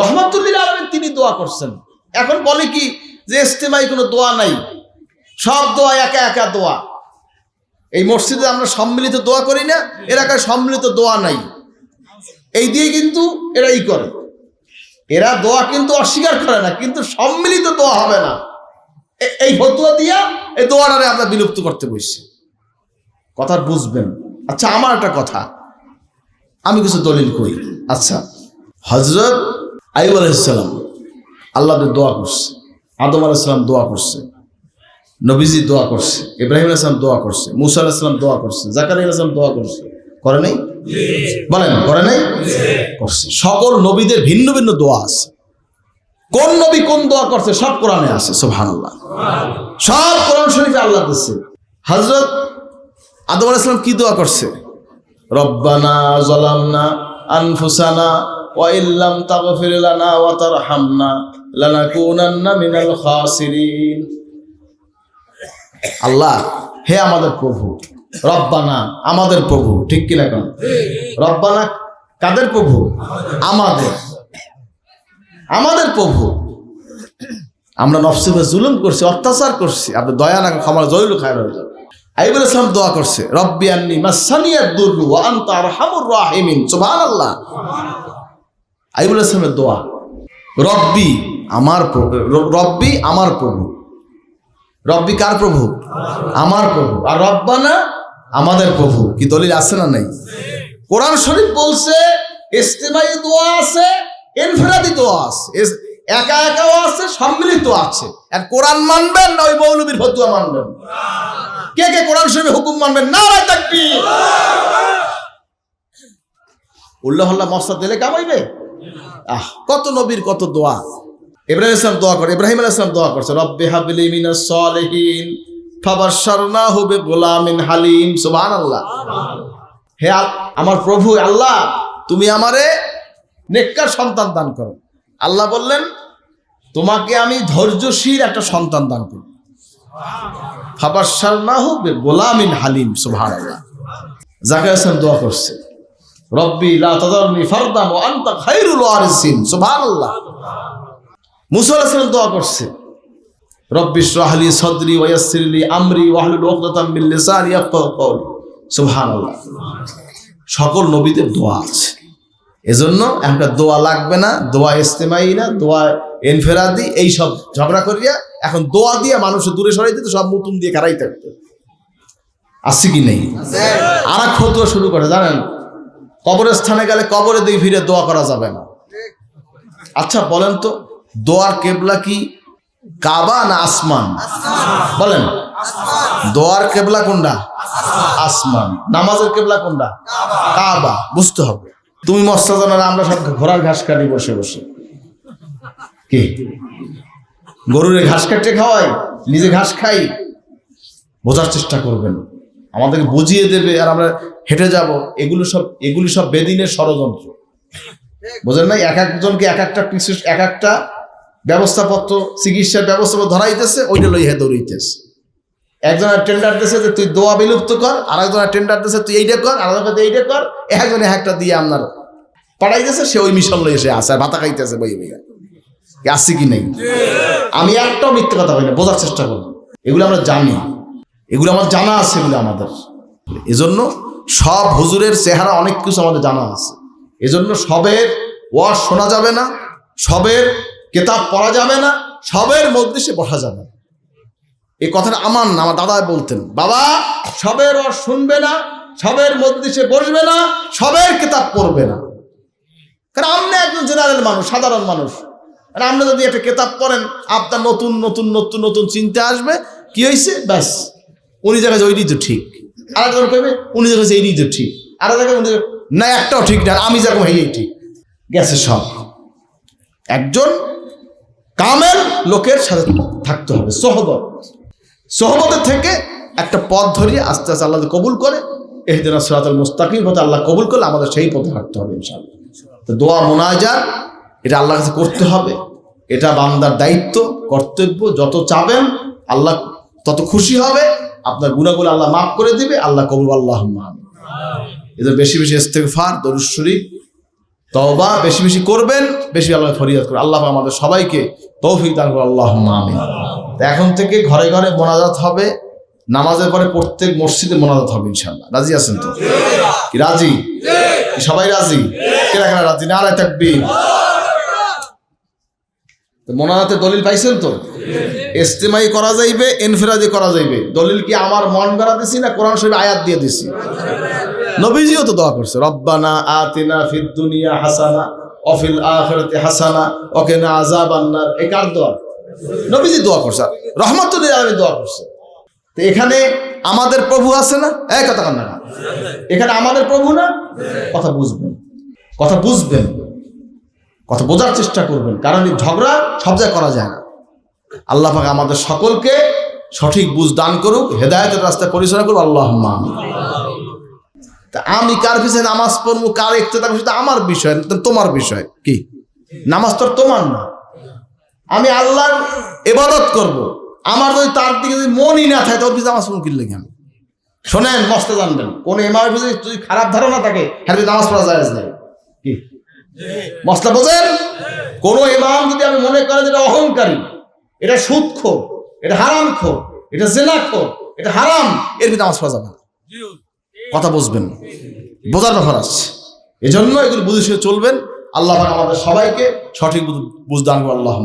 রহমাতুল্লিল আলমিন তিনি দোয়া করছেন। এখন বলে কি যে ইস্তেমাই কোনো দোয়া নাই। সব দোয়া একা একা দোয়া। এই মসজিদে আমরা সম্মিলিত দোয়া করি না এলাকায় সম্মিলিত দোয়া নাই। এই দিয়ে কিন্তু এরা করে। এরা দোয়া কিন্তু অস্বীকার করে না, কিন্তু সম্মিলিত দোয়া হবে না। এই ফতুয়া দিয়া এই দোয়াটারে আমরা বিলুপ্ত করতে বসছি। কথা বুঝবেন। আচ্ছা আমার একটা কথা। আমি কিছু দলিল করি আচ্ছা হজরত আইব আলাইসালাম আল্লাহ দোয়া করছে। আদম আলাইসালাম দোয়া করছে। নবীজি দোয়া করছে। ইব্রাহিম আলাইসালাম দোয়া করছে। মুসা আলাইসালাম দোয়া করছে। জাকার আলাইসালাম দোয়া করছে। করে নাই? বলেন, করে নাই? করছে। সকল নবীদের ভিন্ন ভিন্ন দোয়া আছে। কোন নবী কোন দোয়া করছে সব কোরআনে আছে, সুবহানাল্লাহ। সব কোরআন শরীফে আল্লাহ দিচ্ছে হজরত আদম আলাইসালাম কি দোয়া করছে? রব্বানা জলামনা আনফুসানা ওয়া ইল্লাম তাগফির লানা ওয়া তারহামনা লানাকুনান্না মিনাল খাসিরিন। আল্লাহ, হে আমাদের প্রভু, রব্বানা আমাদের প্রভু, ঠিক কি না রব্বানা কাদের প্রভু? আমাদের। আমাদের প্রভু। আমরা নফসিফে জুলুম করছি, অত্যাচার করছি। আপনি দয়া না ক্ষমা জলিল খায় যাবে আইবুল ইসলাম দোয়া করছে, রব্বি আন্নি মাসানিয়াদ দুররু ওয়া আনতা আরহামুর রাহিমিন। সুবহানাল্লাহ। আইবুল ইসলামের দোয়া। রব্বি আমার রব্বি আমার প্রভু। রব্বি কার প্রভু? আমার প্রভু। আর রব্বানা আমাদের প্রভু। কি দলিল আছে না নাই? কোরআন শরীফ বলছে, ইস্তেমাই দোয়া আছে, ইনফিরাদি দোয়া আছে। একা একাও আছে, সম্মিলিত আছে। আর কোরআন মানবেন না, ওই মৌলবীর ফতুয়া মানবেন। কে কে কোরআন শরীফের হুকুম মানবেন? না রায় থাকবি উল্লাহ মস্তা দিলে কামাইবে। আহ, কত নবীর কত দোয়া। ইব্রাহিম ইসলাম দোয়া করে, ইব্রাহিম আলাইহিস সালাম দোয়া করছে, রব্বি হাবলি মিনাস সালিহিন ফাবাশশারনাহু বিগুলামিন হালিম সুবহানাল্লাহ। হে আমার প্রভু, আল্লাহ, তুমি আমারে নেককার সন্তান দান করো। আল্লাহ বললেন, তোমাকে আমি ধৈর্যশীল একটা সন্তান দান করব। ফাবাশশারনাহু বিগুলামিন হালিম সুবহানাল্লাহ। জাকারিয়া ইসলাম দোয়া করছে। রব্বি লা তাদারনি ফারদান ওয়া আনতা খায়রুল ওয়ারিসিন। সুবহানাল্লাহ। মুসা আলাইহিস দোয়া করছে। রব্বি ইশরাহলি সদরি ওয়া ইয়াসসিরলি আমরি ওয়াহলুল উকদাতাম মিন লিসানি ইয়াফকাহু কওলি। সুবহানাল্লাহ। সকল নবীদের দোয়া আছে। এজন্য একটা দোয়া লাগবে না দোয়া ইস্তেমাই না দোয়া এনফেরাদি এই সব ঝগড়া করিয়া এখন দোয়া দিয়ে মানুষ দূরে সরাই দিতে সব মুতুম দিয়ে কারাই থাকতো আছে কি নেই? আর ফতুয়া শুরু করে জানেন? কবরের স্থানে গেলে কবরে দিয়ে ফিরে দোয়া করা যাবে না। আচ্ছা বলেন তো, দোয়ার কেবলা কি কাবা না আসমান? বলেন, দোয়ার কেবলা কোনটা? আসমান। নামাজের কেবলা কোনটা? কাবা। বুঝতে হবে। তুমি মস্তা জানার আমরা সব ঘোড়ার ঘাস কাটি বসে বসে। কি? গরুরে ঘাস কাটতে খাওয়াই, নিজে ঘাস খাই, বোঝার চেষ্টা করবেন। আমাদেরকে বুঝিয়ে দেবে আর আমরা হেঁটে যাব, এগুলো সব এগুলি সব বেদিনের ষড়যন্ত্র। বোঝেন নাই এক একজনকে এক একটা এক একটা ব্যবস্থাপত্র, চিকিৎসার ব্যবস্থাপত্র ধরাইতেছে ওইটা লই হে দৌড়াইতেছে। একজনের টেন্ডার দিয়েছে যে, তুই দোয়া বিলুপ্ত কর। আর একজনের টেন্ডার দিয়েছে তুই এইটা কর। আর একজনের এইটা কর। একজনে একটা দিয়ে আপনার পাঠাইতেছে, সে ওই মিশন লই এসে আসে আর ভাতা খাইতেছে বই বইয়া। আসছে কি নেই? আমি একটাও মিথ্যে কথা বলি না, বোঝার চেষ্টা করব। এগুলো আমরা জানি। এগুলো আমার জানা আছে এগুলো আমাদের। এজন্য সব হুজুরের চেহারা অনেক কিছু আমাদের জানা আছে। এজন্য সবের ওয়াজ শোনা যাবে না, সবের কেতাব পড়া যাবে না, সবের মধ্যে সে বসা যাবে এই কথাটা আমার না, আমার দাদা বলতেন, বাবা, সবের ওয়াজ শুনবে না, সবের মধ্যে সে বসবে না, সবের কেতাব পড়বে না। কারণ আপনি একজন জেনারেল মানুষ, সাধারণ মানুষ। আর আপনি যদি একটা কেতাব পড়েন, আপনার নতুন নতুন নতুন নতুন চিন্তা আসবে, কি হয়েছে ব্যাস, উনি জায়গায় যায় ওইটাই তো ঠিক। আর একজন কইবে, উনি দেখা যাচ্ছে এইটাই তো ঠিক। আর দেখা উনি না, একটাও ঠিক না, আমি যেরকম হেই ঠিক। গেছে সব। একজন কামেল লোকের সাথে থাকতে হবে, সহবত। সহবতের থেকে একটা পথ ধরিয়ে আস্তে আস্তে আল্লাহ কবুল করে এহদিন সিরাতুল মুস্তাকিম পথে আল্লাহ কবুল করলে আমাদের সেই পথে হাঁটতে হবে, ইনশাআল্লাহ। তো দোয়া মোনাজাত, এটা আল্লাহর কাছে করতে হবে। এটা বান্দার দায়িত্ব, কর্তব্য, যত চাবেন, আল্লাহ তত খুশি হবে আপনার গুণাগুলো আল্লাহ মাফ করে দিবে আল্লাহ কবুল আল্লাহ এদের বেশি বেশি ইস্তেগফার দরুদ শরীফ তওবা বেশি বেশি করবেন বেশি আল্লাহ ফরিয়াদ করবেন। আল্লাহ আমাদের সবাইকে তৌফিক দান করে আল্লাহ আমিন। তো এখন থেকে ঘরে ঘরে মোনাজাত হবে নামাজের পরে প্রত্যেক মসজিদে মোনাজাত হবে ইনশাল্লাহ রাজি আছেন তো? রাজি? সবাই রাজি? কেনা কেনা রাজি না রায় থাকবি মোনাজাতে দলিল পাইছেন তো? ইস্তেমাই করা যাইবে এনফেরাজি করা যাইবে। দলিল কি আমার মন গড়া দিছি না কোরআন শরীফ আয়াত দিয়ে দিছি? নবীজিও তো দোয়া করছে, রব্বানা আতিনা ফিদ দুনিয়া হাসানা অফিল আখিরাতি হাসানা ওকিনা আযাবান নার। এই কার দোয়া? নবীজি দোয়া করছে রহমাতুল্লাহ আলামিন দোয়া করছে। তো এখানে আমাদের প্রভু আছে না? এক কথা কান্না এখানে আমাদের প্রভু না? কথা বুঝবেন। কথা বুঝবেন। কথা বোঝার চেষ্টা করবেন, কারণ এই ঝগড়া সব করা যায় না। আল্লাহ পাক আমাদের সকলকে সঠিক বুঝ দান করুক, হেদায়তের রাস্তায় পরিচালনা করুক আল্লাহ তা আমি কার পিছনে নামাজ পড়ব, কার একটু তার সেটা আমার বিষয় তোমার বিষয়, কি? নামাজ তো তোমার না। আমি আল্লাহর এবাদত করব। আমার যদি তার দিকে যদি মনই না থাকে তোর পিছনে নামাজ পড়ব কিনলে আমি? শোনেন, মস্ত জানবেন, কোন এমার পিছনে যদি খারাপ ধারণা থাকে হ্যাঁ নামাজ পড়া যায় নাই। মশলা বোঝেন? কোন ইমাম যদি আমি মনে করি যেটা অহংকারী, এটা সুদখোর, এটা হারাম খো এটা জেনাখোর, এটা হারাম, এর ভিতরে আমার পড়া যাবে না। কথা বুঝবেন। বোঝার ব্যাপার আছে। এজন্য এগুলো বুঝে চলবেন। আল্লাহ আমাদের সবাইকে সঠিক বুঝ- বুঝদান আল্লাহ